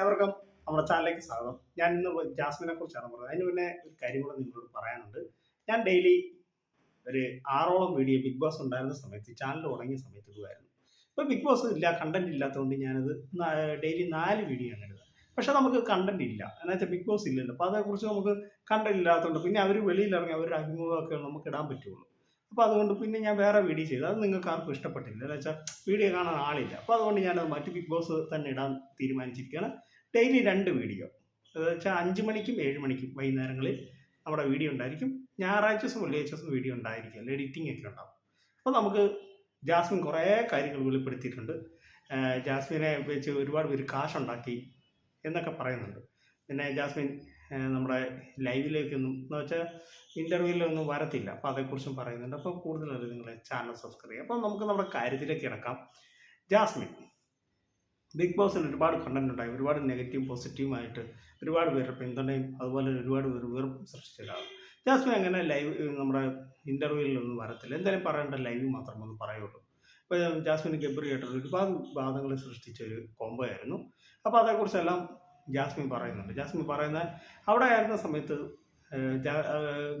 ഏവർക്കും നമ്മുടെ ചാനലിലേക്ക് സ്വാഗതം. ഞാൻ ഇന്ന് ജാസ്മിനെ കുറിച്ചാണ് പറഞ്ഞത്. അതിന് പിന്നെ ഒരു കാര്യം കൂടെ നിങ്ങളോട് പറയാനുണ്ട്. ഞാൻ ഡെയിലി ഒരു ആറോളം വീഡിയോ ബിഗ് ബോസ് ഉണ്ടായിരുന്ന സമയത്ത് ചാനൽ തുടങ്ങിയ സമയത്ത് ഇടുമായിരുന്നു ഇപ്പോൾ ബിഗ് ബോസ് ഇല്ല കണ്ടന്റ് ഇല്ലാത്തതുകൊണ്ട് ഞാനത് ഡെയിലി നാല് വീഡിയോ ആണ് ഇടുന്നത് പക്ഷെ നമുക്ക് കണ്ടന്റ് ഇല്ല. എന്ന് വെച്ചാൽ ബിഗ് ബോസ് ഇല്ലല്ലോ. അപ്പോൾ അതേക്കുറിച്ച് നമുക്ക് കണ്ടന്റ് ഇല്ലാത്തതുകൊണ്ട് പിന്നെ അവർ വെളിയിലിറങ്ങി അവരുടെ അഭിമുഖമൊക്കെ നമുക്ക് ഇടാൻ പറ്റുള്ളൂ. അപ്പോൾ അതുകൊണ്ട് പിന്നെ ഞാൻ വേറെ വീഡിയോ ചെയ്തു. അത് നിങ്ങൾക്ക് ആർക്കും ഇഷ്ടപ്പെട്ടില്ല എന്ന് വെച്ചാൽ വീഡിയോ കാണാൻ ആളില്ല. അപ്പോൾ അതുകൊണ്ട് ഞാനത് മറ്റ് ബിഗ് ബോസ് തന്നെ ഇടാൻ തീരുമാനിച്ചിരിക്കുകയാണ്. ഡെയിലി രണ്ട് വീഡിയോ എന്ന് വെച്ചാൽ അഞ്ച് മണിക്കും ഏഴ് മണിക്കും വൈകുന്നേരങ്ങളിൽ നമ്മുടെ വീഡിയോ ഉണ്ടായിരിക്കും. ഞായറാഴ്ച ദിവസം വെള്ളിയാഴ്ച ദിവസം വീഡിയോ ഉണ്ടായിരിക്കും. എഡിറ്റിംഗ് ഒക്കെ ഉണ്ടാവും. അപ്പോൾ നമുക്ക് ജാസ്മിൻ കുറേ കാര്യങ്ങൾ വെളിപ്പെടുത്തിയിട്ടുണ്ട്. ജാസ്മിനെ വെച്ച് ഒരുപാട് പേര് കാശുണ്ടാക്കി എന്നൊക്കെ പറയുന്നുണ്ട്. പിന്നെ ജാസ്മിൻ നമ്മുടെ ലൈവിലേക്കൊന്നും എന്ന് വെച്ചാൽ ഇന്റർവ്യൂവിലൊന്നും വരത്തില്ല. അപ്പോൾ അതേക്കുറിച്ചും പറയുന്നുണ്ട്. അപ്പോൾ കൂടുതലത് നിങ്ങൾ ചാനൽ സബ്സ്ക്രൈബ് ചെയ്യുക അപ്പോൾ നമുക്ക് നമ്മുടെ കാര്യത്തിലേക്ക് ഇറക്കാം. ജാസ്മിൻ ബിഗ് ബോസിൽ ഒരുപാട് കണ്ടന്റ് ഉണ്ടായി. ഒരുപാട് നെഗറ്റീവ് പോസിറ്റീവുമായിട്ട് ഒരുപാട് പേരുടെ പിന്തുണയും അതുപോലെ ഒരുപാട് പേര് വെറുപ്പും സൃഷ്ടിച്ചിട്ടാണ് ജാസ്മിൻ അങ്ങനെ ലൈവ് നമ്മുടെ ഇന്റർവ്യൂവിലൊന്നും വരത്തില്ല. എന്തായാലും പറയേണ്ട ലൈവ് മാത്രം ഒന്ന് പറയുള്ളൂ. അപ്പോൾ ജാസ്മിൻ ഗബ്രി ആയിട്ട് ഒരുപാട് വാദങ്ങൾ സൃഷ്ടിച്ച ഒരു കോംബോ ആയിരുന്നു. അപ്പോൾ അതേക്കുറിച്ചെല്ലാം ജാസ്മിൻ പറയുന്നുണ്ട്. ജാസ്മിൻ പറയുന്ന അവിടെ ആയിരുന്ന സമയത്ത്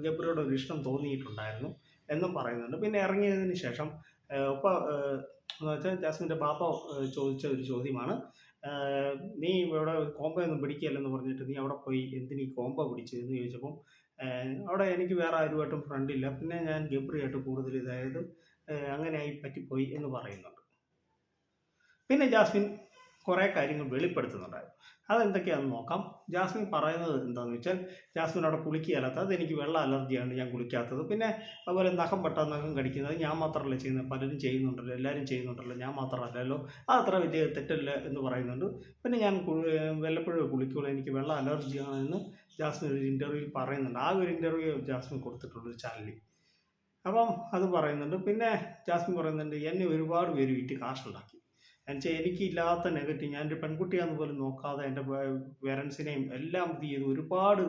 ഗബ്രിയോട് ഒരു ഇഷ്ടം തോന്നിയിട്ടുണ്ടായിരുന്നു എന്നും പറയുന്നുണ്ട്. പിന്നെ ഇറങ്ങിയതിന് ശേഷം ഒപ്പ എന്ന് വെച്ചാൽ ജാസ്മിന്റെ പാപ്പ ചോദിച്ച ഒരു ചോദ്യമാണ് നീ ഇവിടെ കോമ്പോ ഒന്നും പിടിക്കുകയല്ലെന്ന് പറഞ്ഞിട്ട് നീ അവിടെ പോയി എന്തിനീ കോമ്പോ പിടിച്ചു എന്ന് ചോദിച്ചപ്പം അവിടെ എനിക്ക് വേറെ ആരുമായിട്ടും ഫ്രണ്ടില്ല പിന്നെ ഞാൻ ഗബ്രിയായിട്ട് കൂടുതൽ ഇതായത് അങ്ങനെയായി പറ്റിപ്പോയി എന്ന് പറയുന്നുണ്ട്. പിന്നെ ജാസ്മിൻ കുറേ കാര്യങ്ങൾ വെളിപ്പെടുത്തുന്നുണ്ടായിരുന്നു. അതെന്തൊക്കെയാണെന്ന് നോക്കാം. ജാസ്മിൻ പറയുന്നത് എന്താണെന്ന് വെച്ചാൽ ജാസ്മിൻ അവിടെ കുളിക്കുകയല്ലാത്ത അതെനിക്ക് വെള്ള അലർജിയാണ് ഞാൻ കുളിക്കാത്തത്. പിന്നെ അതുപോലെ നഖം പെട്ട നഖം കടിക്കുന്നത്. ഞാൻ മാത്രമല്ല ചെയ്യുന്നത്. പലരും ചെയ്യുന്നുണ്ടല്ലോ എല്ലാവരും ചെയ്യുന്നുണ്ടല്ലോ. ഞാൻ മാത്രമല്ലല്ലോ. അത് അത്ര വലിയ തെറ്റല്ല എന്ന് പറയുന്നുണ്ട്. പിന്നെ ഞാൻ വല്ലപ്പോഴും കുളിക്കുള്ളൂ എനിക്ക് വെള്ള അലർജിയാണ് എന്ന് ജാസ്മിൻ ഒരു ഇന്റർവ്യൂവിൽ പറയുന്നുണ്ട്. ആ ഒരു ഇന്റർവ്യൂ ജാസ്മിൻ കൊടുത്തിട്ടുള്ളൊരു ചാനലിൽ. അപ്പം അത് പറയുന്നുണ്ട്. പിന്നെ ജാസ്മിൻ പറയുന്നുണ്ട് എന്നെ ഒരുപാട് പേര് വിറ്റ് കാശുണ്ടാക്കി. എന്നുവെച്ചാൽ എനിക്കില്ലാത്ത നെഗറ്റീവ് ഞാനൊരു പെൺകുട്ടിയാന്ന് പോലും നോക്കാതെ എന്റെ പേരൻസിനെയും എല്ലാം ഇത് ചെയ്ത് ഒരുപാട്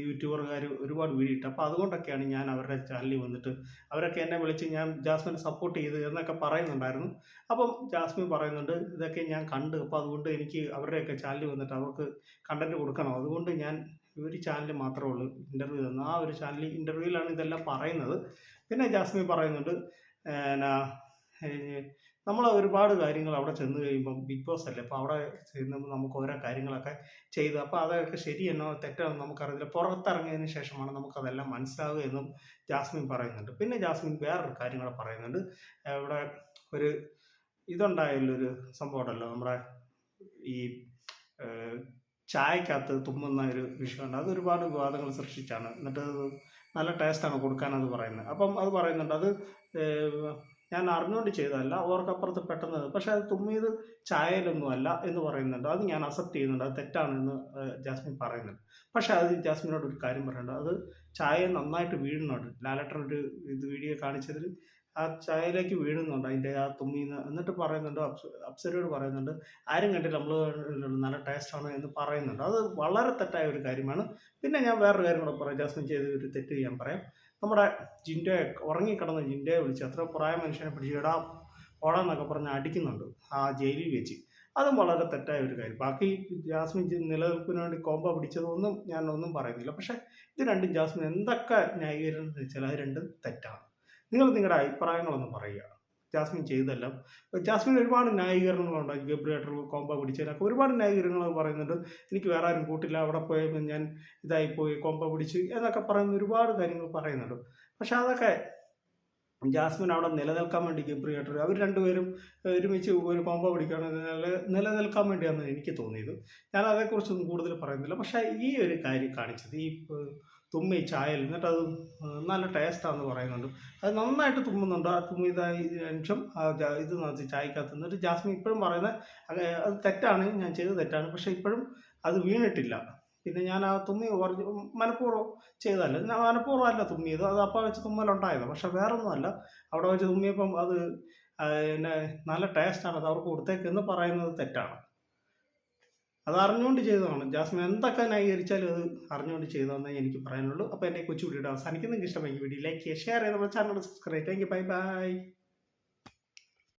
യൂട്യൂബർകാർ ഒരുപാട് വീഡിയോ ഇട്ട് അപ്പോൾ അതുകൊണ്ടൊക്കെയാണ് ഞാൻ അവരുടെ ചാനലിൽ വന്നിട്ട് അവരൊക്കെ എന്നെ വിളിച്ച് ഞാൻ ജാസ്മിനെ സപ്പോർട്ട് ചെയ്ത് എന്നൊക്കെ പറയുന്നുണ്ടായിരുന്നു. അപ്പം ജാസ്മിൻ പറയുന്നുണ്ട് ഇതൊക്കെ ഞാൻ കണ്ട് അപ്പോൾ അതുകൊണ്ട് എനിക്ക് അവരുടെയൊക്കെ ചാനലിൽ വന്നിട്ട് അവർക്ക് കണ്ടന്റ് കൊടുക്കണം. അതുകൊണ്ട് ഞാൻ ഒരു ചാനൽ മാത്രമേ ഉള്ളൂ ഇന്റർവ്യൂ തന്നു ആ ഒരു ചാനലിൽ ഇന്റർവ്യൂവിലാണ് ഇതെല്ലാം പറയുന്നത്. പിന്നെ ജാസ്മിൻ പറയുന്നുണ്ട് എന്നാ നമ്മൾ ഒരുപാട് കാര്യങ്ങൾ അവിടെ ചെന്ന് കഴിയുമ്പം ബിഗ് ബോസ് അല്ലേ? അപ്പോൾ അവിടെ ചെന്നുമ്പോൾ നമുക്ക് ഓരോ കാര്യങ്ങളൊക്കെ ചെയ്ത് അപ്പോൾ അതൊക്കെ ശരിയെന്നോ തെറ്റാണോ നമുക്കറിയില്ല പുറത്തിറങ്ങിയതിന് ശേഷമാണ് നമുക്കതെല്ലാം മനസ്സിലാവുക എന്നും ജാസ്മിൻ പറയുന്നുണ്ട്. പിന്നെ ജാസ്മിൻ വേറൊരു കാര്യം കൂടെ പറയുന്നുണ്ട്. ഇവിടെ ഒരു ഇതുണ്ടായല്ലോ ഒരു സംഭവം ഉണ്ടല്ലോ നമ്മുടെ ഈ ചായക്കകത്ത് തുമ്മുന്ന ഒരു വിഷയമുണ്ട്. അത് ഒരുപാട് വിവാദങ്ങൾ സൃഷ്ടിച്ചാണ്. എന്നിട്ട് നല്ല ടേസ്റ്റാണ് കൊടുക്കാനത് പറയുന്നത്. അപ്പം അത് പറയുന്നുണ്ട്. അത് ഞാൻ അറിഞ്ഞുകൊണ്ട് ചെയ്തതല്ല ഓർക്കപ്പുറത്ത് പെട്ടെന്ന് പക്ഷേ അത് തുമ്മിയത് ചായയിലൊന്നുമല്ല എന്ന് പറയുന്നുണ്ട്. അത് ഞാൻ അക്സെപ്റ്റ് ചെയ്യുന്നുണ്ട്. അത് തെറ്റാണെന്ന് ജാസ്മിൻ പറയുന്നുണ്ട്. പക്ഷേ അത് ജാസ്മിനോട് ഒരു കാര്യം പറയുന്നുണ്ട്. അത് ചായ നന്നായിട്ട് വീഴുന്നുണ്ട്. ലാലേട്ടൻ ഒരു ഇത് വീഡിയോ കാണിച്ചതിൽ ആ ചായയിലേക്ക് വീഴുന്നുണ്ട് അതിന്റെ ആ തുമ്മിന്ന്. എന്നിട്ട് പറയുന്നുണ്ട് അപ്സ- അപ്സരയോട് പറയുന്നുണ്ട് ആരും കണ്ടില്ല നമ്മൾ നല്ല ടേസ്റ്റാണ് എന്ന് പറയുന്നുണ്ട്. അത് വളരെ തെറ്റായ ഒരു കാര്യമാണ്. പിന്നെ ഞാൻ വേറൊരു കാര്യം കൂടെ പറയാം. ജാസ്മിൻ ചെയ്ത ഒരു തെറ്റ് ഞാൻ പറയാം. നമ്മുടെ ജിൻഡോയെ ഉറങ്ങിക്കിടന്ന ജിൻഡോയെ വിളിച്ച് അത്ര പ്രായ മനുഷ്യനെ പിടിച്ച് ഇടാ ഓടാന്നൊക്കെ പറഞ്ഞ് അടിക്കുന്നുണ്ട് ആ ജയിലിൽ വെച്ച്. അതും വളരെ തെറ്റായ ഒരു കാര്യം. ബാക്കി ജാസ്മിൻ നിലനിൽപ്പിന് വേണ്ടി കോമ്പ പിടിച്ചതൊന്നും ഞാൻ ഒന്നും പറയുന്നില്ല. പക്ഷേ ഇത് രണ്ടും ജാസ്മിൻ എന്തൊക്കെ ന്യായീകരണം വെച്ചാൽ അത് രണ്ടും തെറ്റാണ്. നിങ്ങൾ നിങ്ങളുടെ അഭിപ്രായങ്ങളൊന്ന് പറയുക. ജാസ്മിൻ ചെയ്തതല്ല. ജാസ്മിൻ ഒരുപാട് ന്യായീകരണങ്ങളുണ്ട് ഗബ്രിയേറ്റർ കോമ്പ പിടിച്ചതിനൊക്കെ ഒരുപാട് ന്യായീകരണങ്ങൾ പറയുന്നുണ്ട്. എനിക്ക് വേറെ ആരും കൂട്ടില്ല. അവിടെ പോയപ്പോൾ ഞാൻ ഇതായിപ്പോയി. കൊമ്പ പിടിച്ച് എന്നൊക്കെ പറയുന്ന ഒരുപാട് കാര്യങ്ങൾ പറയുന്നുണ്ട്. പക്ഷെ അതൊക്കെ ജാസ്മിൻ അവിടെ നിലനിൽക്കാൻ വേണ്ടി ഗബ്രിയേറ്റർ അവർ രണ്ടുപേരും ഒരുമിച്ച് ഒരു കൊമ്പ പിടിക്കുകയാണെങ്കിൽ നില നിലനിൽക്കാൻ വേണ്ടിയാണ് എനിക്ക് തോന്നിയത്. ഞാൻ അതേക്കുറിച്ചൊന്നും കൂടുതൽ പറയുന്നില്ല. പക്ഷേ ഈ ഒരു കാര്യം കാണിച്ചത് ഈ തുമ്മി ചായൽ എന്നിട്ട് അത് നല്ല ടേസ്റ്റാന്ന് പറയുന്നുണ്ട്. അത് നന്നായിട്ട് തുമ്മുന്നുണ്ട്. ആ തുമ്മിയതായി നിമിഷം ഇത് നടത്തി ചായക്കകത്ത് എന്നിട്ട് ജാസ്മിൻ ഇപ്പോഴും പറയുന്നത് അത് തെറ്റാണ് ഞാൻ ചെയ്തത് തെറ്റാണ് പക്ഷേ ഇപ്പോഴും അത് വീണിട്ടില്ല. പിന്നെ ഞാൻ ആ തുമ്മി പറഞ്ഞു മനഃപൂർവം ചെയ്തല്ല ഞാൻ മനഃപൂർവം അല്ല തുമ്മിയത്. അത് അപ്പം വെച്ച് തുമ്മലുണ്ടായത്. പക്ഷെ വേറൊന്നുമല്ല. അവിടെ വെച്ച് തുമ്മിയപ്പം അത് പിന്നെ നല്ല ടേസ്റ്റാണ് അത് അവർക്ക് കൊടുത്തേക്കെന്ന് പറയുന്നത് തെറ്റാണ്. അത് അറിഞ്ഞുകൊണ്ട് ചെയ്തതാണ്. ജാസ്മിൻ എന്തൊക്കെ ന്യായീകരിച്ചാലും അത് അറിഞ്ഞുകൊണ്ട് ചെയ്തതെന്നേ എനിക്ക് പറയാനുള്ളൂ. അപ്പോൾ എന്റെ കൊച്ചു വീഡിയോ അവസാനിക്കുന്ന. നിങ്ങൾക്ക് ഇഷ്ടമായി വീഡിയോ ലൈക്ക് ചെയ്യുക ഷെയർ ചെയ്യുക. നമ്മുടെ channel subscribe thank you bye bye